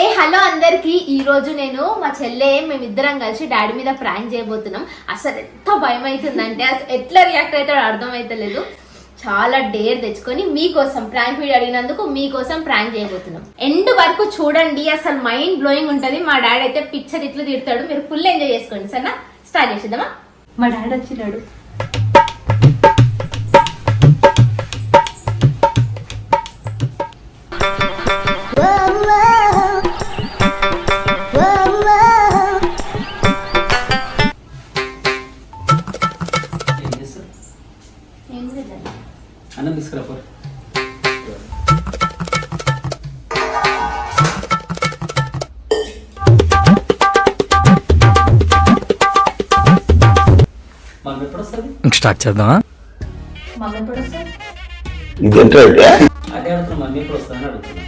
ఏ hello అందరికి. ఈ రోజు నేను మా చెల్లె మేమిద్దరం కలిసి డాడీ మీద ప్రాంక్ చేయబోతున్నాం. అసలు ఎంత భయం అవుతుందంటే అసలు ఎట్లా రియాక్ట్ అవుతాడో అర్థమైతలేదు. చాలా డేర్ తెచ్చుకొని మీకోసం ప్రాంక్ వీడియో అడిగినందుకు మీకోసం ప్రాంక్ చేయబోతున్నాం. ఎండ్ వరకు చూడండి అసలు మైండ్ బ్లోయింగ్ ఉంటుంది. మా డాడీ అయితే పిక్చర్ ఇట్లు తిడతాడు. మీరు ఫుల్ ఎంజాయ్ చేసుకోండి. సరేనా? స్టార్ట్ చేసేద్దామా? మా డాడీ వచ్చినాడు. అన్నం తీసుకురా పో మమ్మీ ఎప్పుడు వస్తుంది? స్టార్ట్ చేద్దామా? మమ్మీ అదే అడుగుతున్నా మమ్మీ ఎప్పుడు వస్తుందని అడుగుతున్నా.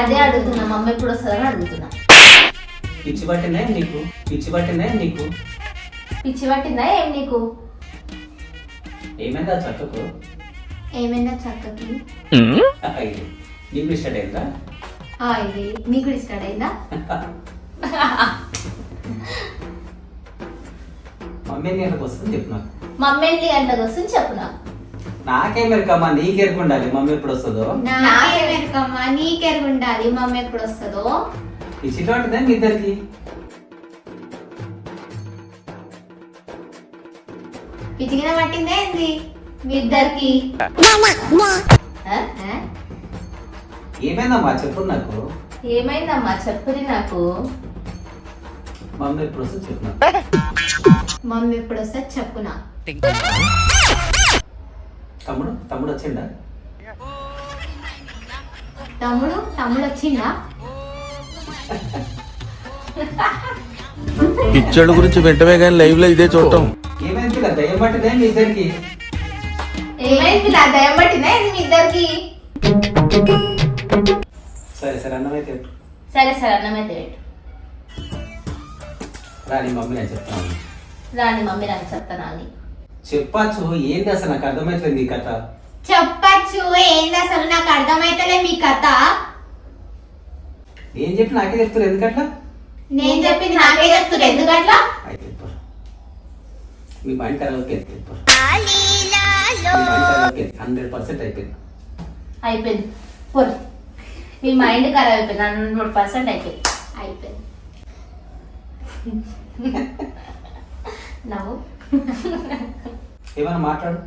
అదే అడుగుతున్నా మమ్మీ ఎప్పుడు వస్తారని అడుగుతున్నా. పిచ్చి పట్టిందా నీకు? పిచ్చి పట్టిందా నీకు? పిచ్చి పట్టిందా ఏం నీకు? ఏమైందా చక్కకు? ఏమైనా చక్కకి? ఇది. నీకు ఇష్టం అయిందా? ఆ, ఇది. నీకు కూడా స్టార్ట్ అయిందా? మమ్మీ గంటలకు వస్తుంది చెప్పు నాకు. మమ్మీ ఎన్ని వస్తుంది చెప్పు నాకు. నాకేమెరకమ్మా నీకెరకు ఉండాలి మమ్మీ ఎప్పుడు వస్తుందో? నాకెరకమ్మా నీకెరుగు ఉండాలి మమ్మీ ఎప్పుడు వస్తుందో? పిచ్చి పట్టిందా మీ ఇద్దరికి? పిచ్చిగిన పట్టిందా ఏంది? మీ ఇద్దరికి? ఏమైందమ్మా? చెప్పు నాకు. ఏమైందమ్మా? చెప్పుది నాకు. మమ్మీ ఎప్పుడు వస్తుంది చెప్పు మమ్మీ ఎప్పుడు వస్తే చెప్పు నాకు. తమ్ముడు తమ్ముడు వచ్చిండా? తమ్ముడు తమ్ముడు వచ్చిందా పిచ్చోళ్ళ గురించి వెంటనే కానీ లైవ్లో ఇదే చూడటం. ఏమైంది? దయ్యం పట్టిందా మీ ఇద్దరికి? ఏమైంది నా దయం పట్టిందా? ఏంది మీ ఇద్దరికి? సరే సరే అన్నమైతే పెట్టు. సరే సరే అన్నమైతే పెట్టు. రాని మమ్మీ నేను చెప్తాను రాని మమ్మీ నాకు చెప్తాను అని చెప్పచ్చు ఏంటి అసలు నాకు అర్థమైతలేదు నీ కథ? చెప్పచ్చు ఏంది అసలు నాకు అర్థమైతలే మీ కథ? ఏం చెప్పి నాకే చెప్తారు ఎందుకట్లా? నేను చెప్పింది నాకే చెప్తున్నా ఎందుకట్లా? అయితే చెప్పరు. మీ చెప్పరు కరావుకి హండ్రెడ్ పర్సెంట్ అయిపోయింది. అయిపోయింది. పోరు. మీ మైండ్ ఖరాబ్ అయిపోయింది. హండ్రెడ్ పర్సెంట్ అయిపోయింది. అయిపోయింది. నవ్వు. ఏమన్నా మాట్లాడు.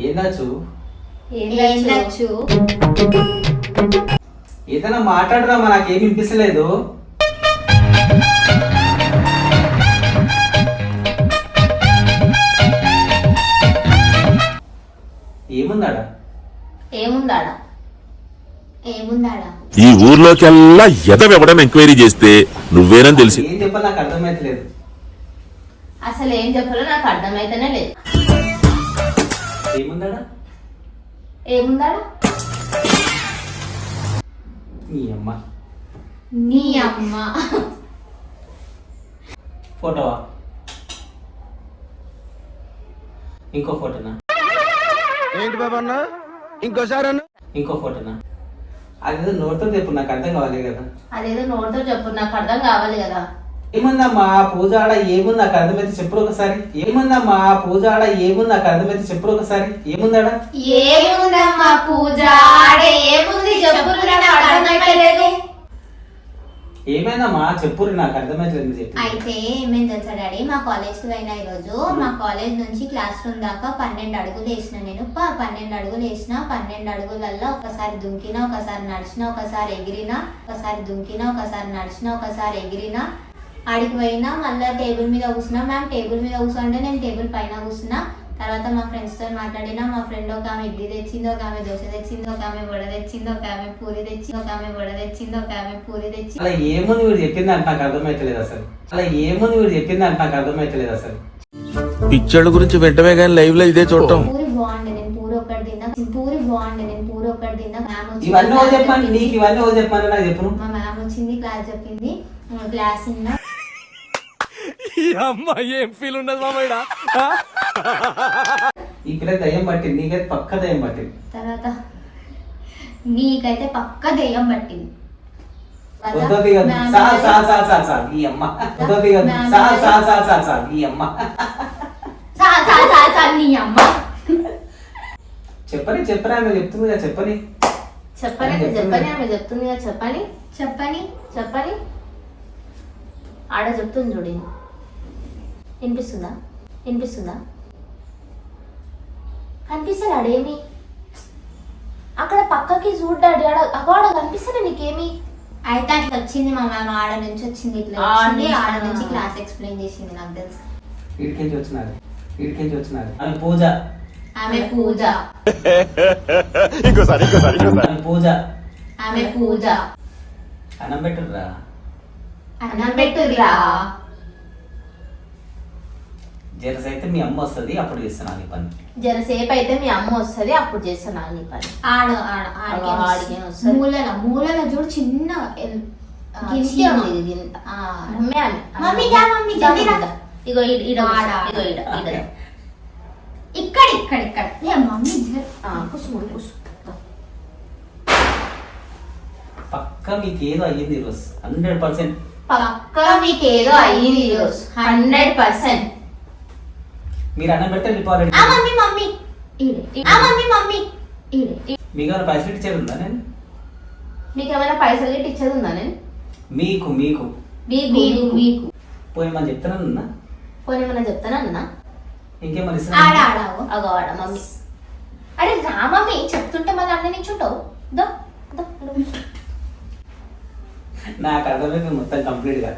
ఏందాచు ఏందచ్చు ఏదైనా మాట్లాడరామా నాకేం వినిపిస్తలేదు. ఏముందాడా? ఏముందాడా? ఏముందాడా? ఈ ఊర్లోకెల్లా ఎదవెవడం ఎంక్వైరీ చేస్తే నువ్వేనని తెలిసి ఏం చెప్పాలి నాకు అర్థమైతలేదు. అసలు ఏం చెప్పాలో నాకు అర్థమైతేనే లేదు. ఏముందాడా? ఏముందాడా? అమ్మ. నీ అమ్మ. ఫోటోవా ఇంకో ఫోటోనా? ఏంటి బాబన్న ఇంకోసారి అన్న? ఇంకో ఫోటోనా? అదేదో నోటితో చెప్పు నాకు అర్థం కావాలి కదా. అదేదో నోటితో చెప్పు నాకు అర్థం కావాలి కదా. ఏముందమ్మా పూజ ఆడ ఏముంది నాకు అర్థమైతే చెప్పుడు ఒకసారి? ఏముందమ్మా పూజ ఆడ ఏముంది నాకు అర్థమైతే చెప్పుడు ఒకసారి? ఏముందాడా? ఏముందమ్మా పూజ ఆడే ఏముంది చెప్పు నాకు అర్థమైతలేదు ఏమైందమ్మా చెప్పురు నాకు అర్థమైతలేదు చెప్పి అయితే ఏమైంది తెలుసా డాడీ? మా కాలేజ్కి పోయినా ఈరోజు మా కాలేజ్ నుంచి క్లాస్ రూమ్ దాకా పన్నెండు అడుగులు వేసిన నేను. ప- పన్నెండు అడుగులు వేసిన పన్నెండు అడుగులల్లో ఒకసారి దుంకినా ఒకసారి నడిచిన ఒకసారి ఎగిరినా ఒకసారి దుంకినా ఒకసారి నడిచిన ఒకసారి ఎగిరినా ఆడికి పోయినా మళ్ళీ టేబుల్ మీద కూర్చున్నా. మ్యామ్ టేబుల్ మీద కూర్చుంటే నేను టేబుల్ పైన కూర్చున్నా. తర్వాత మా ఫ్రెండ్స్తో మాట్లాడినా. మా ఫ్రెండ్ ఒక ఆమె ఇడ్లీ తెచ్చింది ఒక ఆమె దోశ తెచ్చింది ఒక ఆమె వడ తెచ్చింది ఒక ఆమె పూరి తెచ్చింది ఒక ఆమె వడ తెచ్చింది ఒక ఆమె పూరి తెచ్చి అలా ఏముంది వీడు చెప్పింది అంటే నాకు అర్థమైతలేదు అసలు. అలా ఏముంది వీడు చెప్పింది అంటే నాకు అర్థమైతలేదు అసలు. పిచ్చోళ్ళ గురించి వెంటనే కానీ లైవ్లో ఇదే చూడటం. పూరి బాగుండే నేను పూరి ఒకటి తిన్నా. పూరి బాగుండే నేను పూరి ఒకటి తిన్నా. మ్యామ్ వచ్చింది ఇవన్నీ ఓ క్లాస్ చెప్పాను చెప్పింది. నీకు ఇవన్నీ ఓ చెప్పాను నాకు చెప్పను మా మ్యామ్ వచ్చింది క్లాస్ చెప్పింది. ఆ, క్లాస్ విన్నా ఈ పిల్ల దయ్యం పట్టింది నీకైతే పక్క దయ్యం పట్టింది. తర్వాత నీకైతే పక్క దెయ్యం పట్టింది. వద్దొద్దు కదా. సాల్ సాల్ సాల్ సాల్ సాల్. ఈ అమ్మ. వద్దొద్దు కదా. సాల్ సాల్ సాల్ సాల్ సాల్. ఈ అమ్మ. చాలు చాలు చాలు చాలు నీ అమ్మ. చెప్పని చెప్పరా ఆమె చెప్తుంది కదా చెప్పని. చెప్పని అంటే చెప్పని ఆమె చెప్తుంది కదా చెప్పని. చెప్పని చెప్పని. ఆడ చెప్తుంది చూడు వినిపిస్తుందా? వినిపిస్తుందా? కనిపిస్తుంది ఆడేమి అక్కడ పక్కకి చూడ్డాడు ఆడ అగోడ కనిపిస్తుంది నీకేమి? అయితే అట్లా వచ్చింది మా మ్యామ్ ఆడ నుంచి వచ్చింది ఇట్లా ఆడ వచ్చింది నుంచి, ఆడ ఆ. నుంచి క్లాస్ ఎక్స్ప్లెయిన్ చేసింది నాకు తెలుసు. వీడికించి వచ్చినారు? వీడికించి వచ్చినారు? ఆమె పూజ. ఆమె పూజ. ఆమె పూజ. ఆమె పూజ. అన్నం పెట్టుర్రా? అన్నం పెట్టురా జరస అయితే మీ అమ్మ వస్తుంది అప్పుడు చేస్తున్నాను ఈ పని? జరసేపు అయితే మీ అమ్మ వస్తుంది అప్పుడు చేస్తాను నీ పని? ఆడ ఆడ ఆడికే వస్తది. మూలల మూలల చూడు చిన్న. ఇగో. ఇగో. ఇక్కడ ఇక్కడ ఇక్కడ. ఏ మమ్మీ పక్క మీకు ఏదో అయ్యింది ఈరోజు హండ్రెడ్ పర్సెంట్. పక్కా మీకు ఏదో అయ్యింది ఈరోజు హండ్రెడ్ పర్సెంట్. మీరు అన్నం పెడితే వెళ్ళిపోవాలి. ఆ మమ్మీ మమ్మీ. ఈడే ఆ మమ్మీ మమ్మీ. ఈడే మీకు ఏమైనా పైసలు ఇచ్చేది ఉందా నేను? మీకు ఏమైనా పైసలు గిట్ట ఇచ్చేది ఉందా నేను? మీకు మీకు. మీకు మీకు. మీకు. మీకు పోయేమని చెప్తానన్నా? పోనీ ఏమైనా చెప్తానన్నా? ఇంకేమని ఆడ ఆడ మమ్మీ. అరే రా మమ్మీ. చెప్తుంటే మళ్ళీ అన్న నించుంటావు. దో దో కూర్చో. నాకు అర్థమైంది మొత్తం కంప్లీట్గా.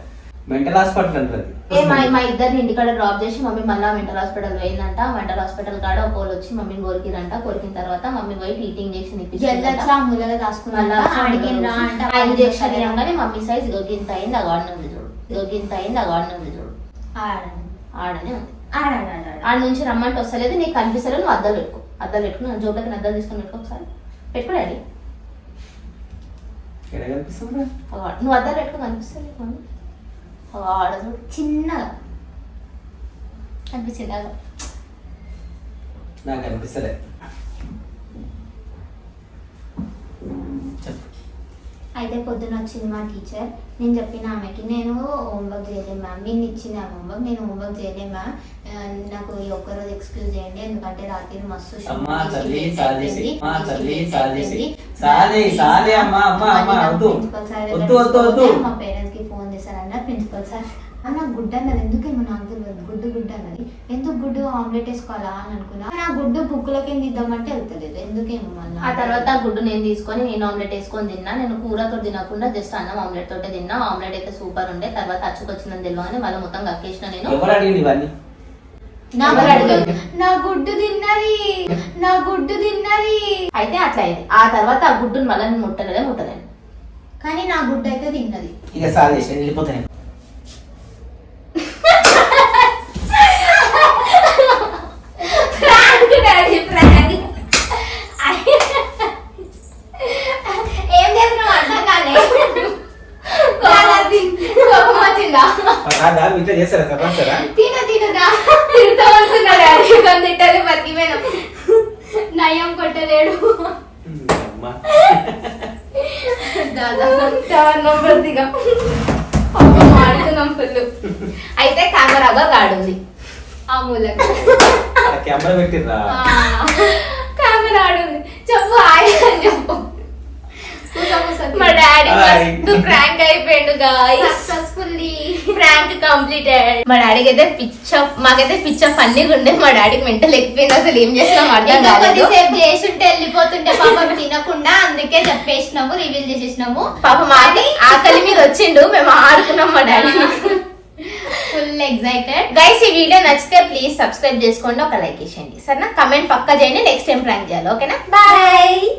మెంటల్ హాస్పిటల్ అంటారు ఏ మా మా ఇద్దరిని ఇంటికాడ డ్రాప్ చేసి మమ్మీ మళ్ళీ మెంటల్ హాస్పిటల్ పోయిందంట. మెంటల్ హాస్పిటల్ కాడ ఒక వాళ్ళు వచ్చి మమ్మీని కొరికిరంట. కొరికిన తర్వాత మమ్మీ పోయి టీటింగ్ చేసి జల్లచ్చా మూలలో ఆ ఇంజెక్షన్ ఇవ్వగానే మమ్మీ సైజ్ గొగ్గింత అయింది ఆ గాడిన ఉంది చూడు. గొగ్గింత అయింది ఆ గాడిన ఉంది చూడు. ఆడనే. ఉంది. ఆడ నుంచి రమ్మంటే వస్తలేదు నీకు కనిపిస్తలేదు నువ్వు అద్దాలు పెట్టుకో. అద్దాలు పెట్టుకుని నా జోబులకి అద్దాలు తీసుకొని పెట్టుకో ఒకసారి. పెట్టుకో డాడీ. ఎక్కడ కనిపిస్తుందా? అగో ఆడ. నువ్వు అద్దాలు పెట్టుకో కనిపిస్తుంది మమ్మీ అగో ఆడ చూడు చిన్నగా కనిపించింది అగో నాకు అనిపిస్తలే. అయితే పొద్దున వచ్చింది మా టీచర్. నేను చెప్పిన ఆమెకి నేను హోంవర్క్ చేయలేను మ్యామ్. నేను ఇచ్చిన హోంవర్క్ నేను హోంవర్క్ చేయలేను మ్యామ్. నాకు ఈ ఒక్కరోజు ఎక్స్క్యూజ్ చేయండి. ఎందుకంటే రాత్రి మస్తు మా పేరెంట్స్కి ఫోన్ చేశారన్న ప్రిన్సిపల్ సార్? అన్న గుడ్డు అన్నది ఎందుకేమో నాకు తెలియదు గుడ్డు గుడ్డు అన్నది. ఎందుకు గుడ్డు ఆమ్లెట్ వేసుకోవాలా అని అనుకున్నా. నా గుడ్డు బుక్కులకి దిద్దామంటే వెళ్తలేదు. ఎందుకేమో మళ్ళీ ఆ తర్వాత ఆ గుడ్డు నేను తీసుకొని నేను ఆమ్లెట్ వేసుకొని తిన్నా. నేను కూరతో తినకుండా జస్ట్ అన్నం ఆమ్లెట్ తోటే తిన్నా. ఆమ్లెట్ అయితే సూపర్ ఉండే. తర్వాత అచ్చుకొచ్చిందని తెలియగానే మళ్ళీ మొత్తం కక్కేసిన నేను. ఎవరు అడిగింది ఇవన్నీ? నా? నా గుడ్డు తిన్నది. నా గుడ్డు తిన్నది. అయితే అట్లా అయింది. ఆ తర్వాత ఆ గుడ్డుని మళ్ళీ ముట్టలేదే ముట్టలేను. కానీ నా గుడ్డు అయితే తిన్నది. ఇక వెళ్ళిపోతాను ప్రాంక్ డాడీ ప్రాంక్ ఏం చేసినావు అర్థం కాలే కోపం వచ్చిందా కాదా ఇట్లా చేస్తారా? తప్పనిసరా తిన తినదా తిడతామనుకున్నా డాడీ. కానీ తిట్టది బతికిపోయినా నయం కొట్టలేడు. ఆడుతున్నాం ఫుల్. అయితే కెమెరాగా గాడుంది ఆ మూలకు ఆ కెమెరా ఆడుంది. చెప్పు హాయ్ అని చెప్పు. కూస కూస. మా డాడీ ప్రాంక్ అయిపోయాడు గాయస్ సక్సెస్ఫుల్లీ ప్రాంక్ కంప్లీటెడ్ మా డాడీకి అయితే పిచ్చ మాకైతే పిచ్చ ఫన్నీగా ఉండే. మా డాడీకి మెంటల్ ఎక్కిపోయింది. అసలు ఏం చేసినాం అర్థం కాలేదు. కొద్దిసేపు చేస్తుంటే వెళ్ళిపోతుంటే పాపం తినకుండా అందుకే చెప్పేసినాము రివీల్ చేసేసినాము. పాప మాది ఆకలి మీద వచ్చిండు. మేము ఆడుకున్నాం మా డాడీ ఫుల్ ఎక్సైటెడ్ గైస్ ఈ వీడియో నచ్చితే ప్లీజ్ సబ్స్క్రైబ్ చేసుకోండి. ఒక లైక్ ఇవ్వండి సరేనా? కమెంట్ పక్క చేయండి. నెక్స్ట్ టైం ప్రాంక్ చేయాలి. ఓకేనా బాయ్